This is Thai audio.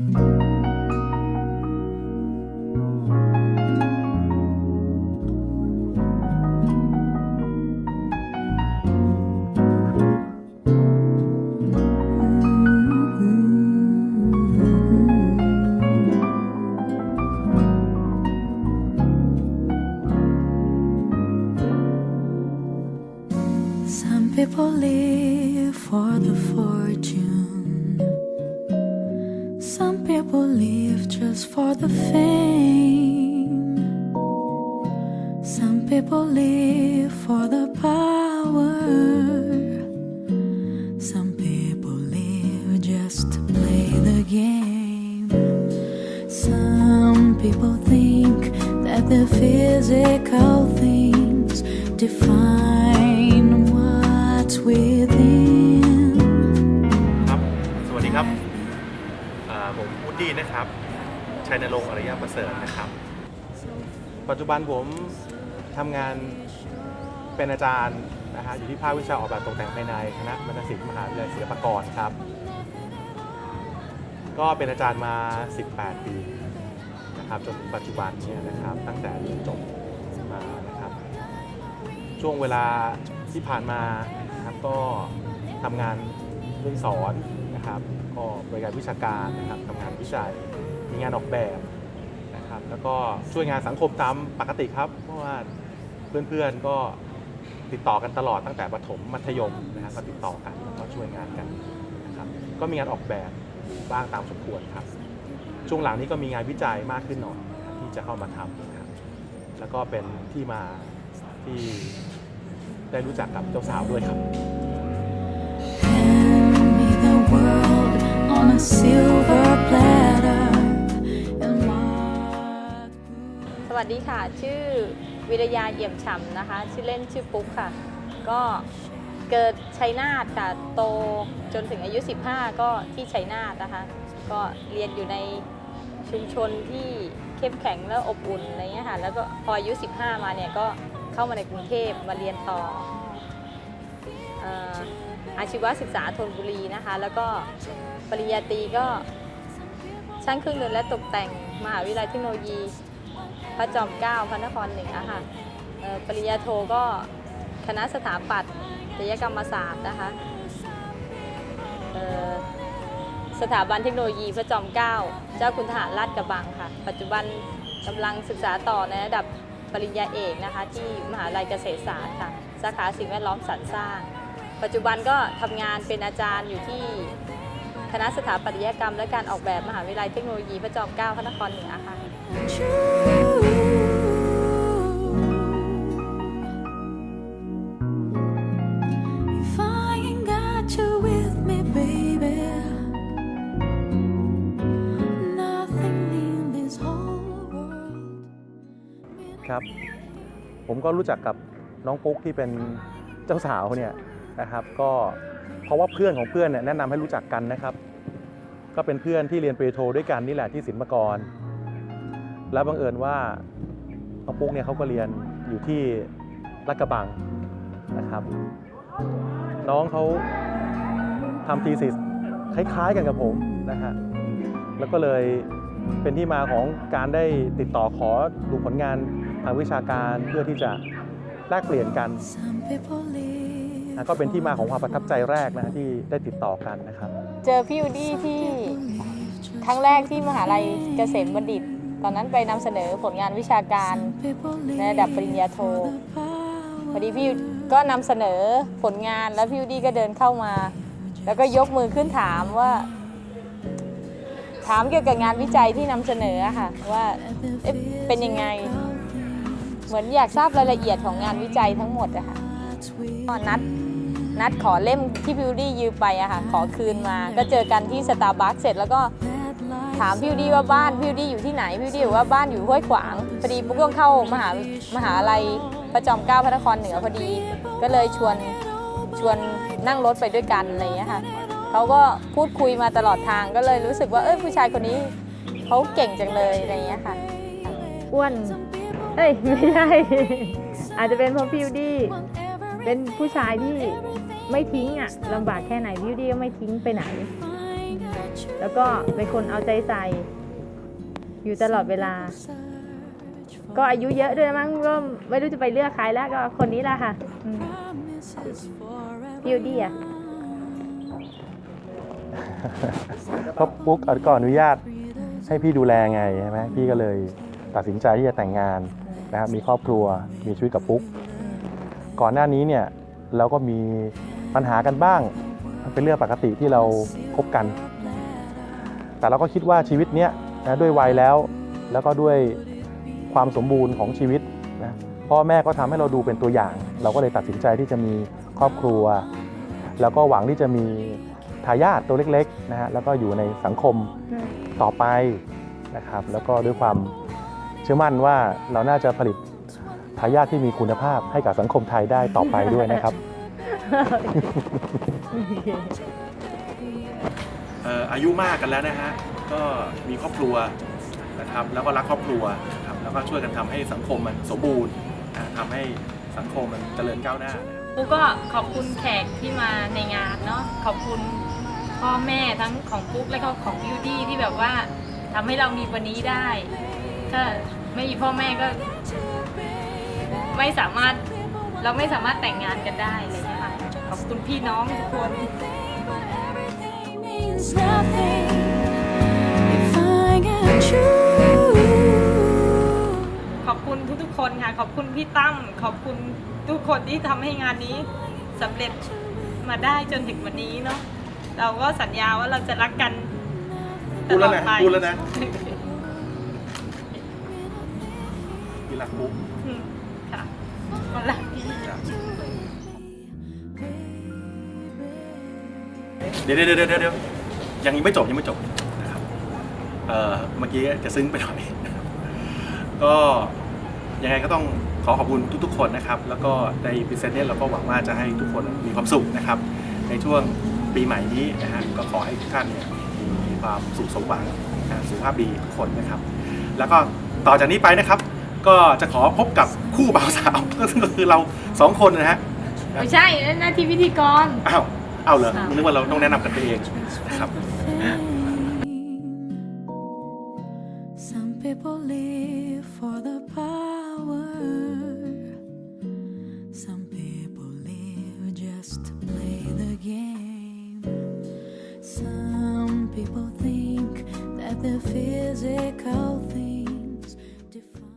Some people live just for the fame. Some people live for the power. Some people live just to play the game. Some people think that the physical things define what's within. สวัสดีครับ ชัยนรงค์อริยประเสริฐนะครับ ปัจจุบันผมทำงานเป็นอาจารย์นะฮะอยู่ที่ภาควิชาออกแบบตกแต่งภายในคณะบรรณศิลป์มหาวิทยาลัยศิลปากรครับ ก็เป็นอาจารย์มา 18 ปีนะครับจนถึงปัจจุบันเนี่ยนะครับ ตั้งแต่เรียนจบมานะครับ ช่วงเวลาที่ผ่านมานะครับก็ทำงานเรื่องสอนนะครับ ก็บริการวิชาการนะครับทำงานวิจัย มีงานออกแบบนะครับแล้วก็ช่วยงานสังคมตามปกติครับเพราะว่าเพื่อนๆก็ติดต่อกันตลอดตั้งแต่ประถมมัธยมนะครับก็ติดต่อกันแล้วก็ช่วยงานกันนะครับก็มีงานออกแบบบ้างตามสมควรครับ ช่วงหลังนี้ก็มีงานวิจัยมากขึ้นหน่อยนะครับที่จะเข้ามาทำนะครับแล้วก็เป็นที่มาที่ได้รู้จักกับเจ้าสาวด้วยครับ วัสดีค่ะ ชื่อวิรยาเอี่ยมฉ่ำนะคะ ชื่อเล่นชื่อปุ๊กค่ะ ก็เกิดชัยนาทค่ะโตจนถึงอายุ 15 ก็ที่ชัยนาทนะคะ ก็เรียนอยู่ในชุมชนที่เข้มแข็งและอบอุ่นอะไรเงี้ยค่ะ แล้วก็พออายุ 15 มาเนี่ยก็เข้ามาในกรุงเทพมาเรียนต่ออาชีวศึกษาธนบุรีนะคะ แล้วก็ปริญญาตรีก็ช่างเครื่องเรือนและตกแต่งมหาวิทยาลัยเทคโนโลยี พระจอมเกล้าพระนครเหนือค่ะปริญญาโทก็คณะสถาปัตยกรรมศาสตร์นะคะสถาบันเทคโนโลยีพระจอมเกล้าเจ้าคุณทหารราชกระบังค่ะ ปัจจุบันกำลังศึกษาต่อในระดับปริญญาเอกนะคะที่มหาลัยเกษตรศาสตร์ค่ะ สาขาสิ่งแวดล้อมสรรสร้าง ปัจจุบันก็ทำงานเป็นอาจารย์อยู่ที่คณะสถาปัตยกรรมและการออกแบบมหาวิทยาลัยเทคโนโลยีพระจอมเกล้าพระนครเหนือค่ะ ครับ ผมก็รู้จักกับน้องปุ๊กที่เป็นเจ้าสาวเนี่ยนะครับ ก็เพราะว่าเพื่อนของเพื่อนเนี่ยแนะนำให้รู้จักกันนะครับ ก็เป็นเพื่อนที่เรียนปริโทด้วยกันนี่แหละที่ศิลปากร แล้วบังเอิญว่าน้องปุ๊กเนี่ยเขาก็เรียนอยู่ที่ลาดกระบังนะครับ น้องเขาทำทีสิสคล้ายๆกันกับผมนะฮะแล้วก็เลยเป็นที่มาของการได้ติดต่อขอดูผลงาน ทางวิชาการเพื่อที่จะแลกเปลี่ยนกันนะก็เป็นที่มาของความประทับใจแรกนะฮะที่ได้ติดต่อกันนะครับ เจอพี่วูดี้ที่ครั้งแรกที่มหาลัยเกษมบัณฑิต ตอนนั้นไปนำเสนอผลงานวิชาการในระดับปริญญาโทพอดีพี่ก็นำเสนอผลงานแล้วพี่วูดี้ก็เดินเข้ามา แล้วก็ยกมือขึ้นถามว่า ถามเกี่ยวกับงานวิจัยที่นำเสนอค่ะว่าเเป็นยังไง เหมือนอยากทราบรายละเอียดของงานวิจัยทั้งหมดอะค่ะก็นัดนัดขอเล่มที่พิวดี้ยืมไปอะค่ะขอคืนมา ก็เจอกันที่สตาร์บัคเสร็จแล้วก็ถามพิวดี้ว่าบ้านพิวดี้อยู่ที่ไหนพิวดี้บอกว่าบ้านอยู่ห้วยขวางพอดีปุ๊กต้องเข้ามหามหาลัยพระจอมเกล้าพระนครเหนือพอดี ก็เลยชวนชวนนั่งรถไปด้วยกันอะไรอย่างเงี้ยค่ะเขาก็พูดคุยมาตลอดทางก็เลยรู้สึกว่าเอ้ยผู้ชายคนนี้เขาเก่งจังเลยอะไรอย่างเงี้ยค่ะอ้วน เอ้ย ไม่ใช่ อาจจะเป็นเพราะพิวดี้เป็นผู้ชายที่ไม่ทิ้งอะลำบากแค่ไหนพิวดี้ก็ไม่ทิ้งไปไหน แล้วก็เป็นคนเอาใจใส่ อยู่ตลอดเวลา ก็อายุเยอะด้วยมั้งก็ไม่รู้จะไปเลือกใครแล้วก็คนนี้แหละค่ะพี่วูดดี้อะเพราะปุ๊กก็อนุญาตให้พี่ดูแลไงใช่ไหมพี่ก็เลยตัดสินใจที่จะแต่งงาน นะครับมีครอบครัวมีชีวิตกับปุ๊ก ก่อนหน้านี้เนี่ยเราก็มีปัญหากันบ้างเป็นเรื่องปกติที่เราคบกัน แต่เราก็คิดว่าชีวิตเนี้ยนะด้วยวัยแล้ว แล้วก็ด้วยความสมบูรณ์ของชีวิตนะพ่อแม่ก็ทำให้เราดูเป็นตัวอย่าง เราก็เลยตัดสินใจที่จะมีครอบครัว แล้วก็หวังที่จะมีทายาทตัวเล็กๆนะฮะแล้วก็อยู่ในสังคมต่อไปนะครับ แล้วก็ด้วยความ ชื่อมั่นว่าเราน่าจะผลิตทายาทที่มีคุณภาพให้กับสังคมไทยได้ต่อไปด้วยนะครับอายุมากกันแล้วนะฮะ ก็มีครอบครัวนะครับ แล้วก็รักครอบครัวนะครับแล้วก็ช่วยกันทำให้สังคมมันสมบูรณ์นะทำให้สังคมมันเจริญก้าวหน้านะครับ ปูก็ขอบคุณแขกที่มาในงานเนาะขอบคุณพ่อแม่ทั้งของปุ๊กและก็ของบิวดี้ที่แบบว่าทำให้เรามีวันนี้ได้ถ้า ไม่มีพ่อแม่ก็ ไม่สามารถเราไม่สามารถแต่งงานกันได้อะไรอย่างเลยค่ะขอบคุณพี่น้องทุกคน Everything means nothing if I got you. ขอบคุณทุกๆคนค่ะ ขอบคุณพี่ตั้มขอบคุณทุกคนที่ทำให้งานนี้สำเร็จมาได้จนถึงวันนี้เนาะเราก็สัญญาว่าเราจะรักกันตพูดลแล้อวดนะไป พูดแล้วนะ พี่รักปุ๊บอืมค่ะวันรักพี่เดี๋ยวเดี๋ยวเดี๋ยวเดี๋ยวยังไม่จบยังไม่จบนะครับเอ่อเมื่อกี้จะซึ้งไปหน่อยก็ยังไงก็ต้องขอขอบคุณทุก ๆ คนนะครับ แล้วก็ในพิเศษเนี่ยเราก็หวังว่าจะให้ทุกคนมีความสุขนะครับ ในช่วงปีใหม่นี้นะฮะก็ขอให้ทุกท่านเนี่ยมีความสุขสมหวังนะสุขภาพดีทุกคนนะครับ แล้วก็ต่อจากนี้ไปนะครับ ก็จะขอพบกับคู่บ่าวสาว ก็คือเราสองคนนะฮะไม่ใช่นั่นหน้าที่พิธีกร อ้าวเอาเหรอค่ะนึกว่าเราต้องแนะนำกันเองนะครับ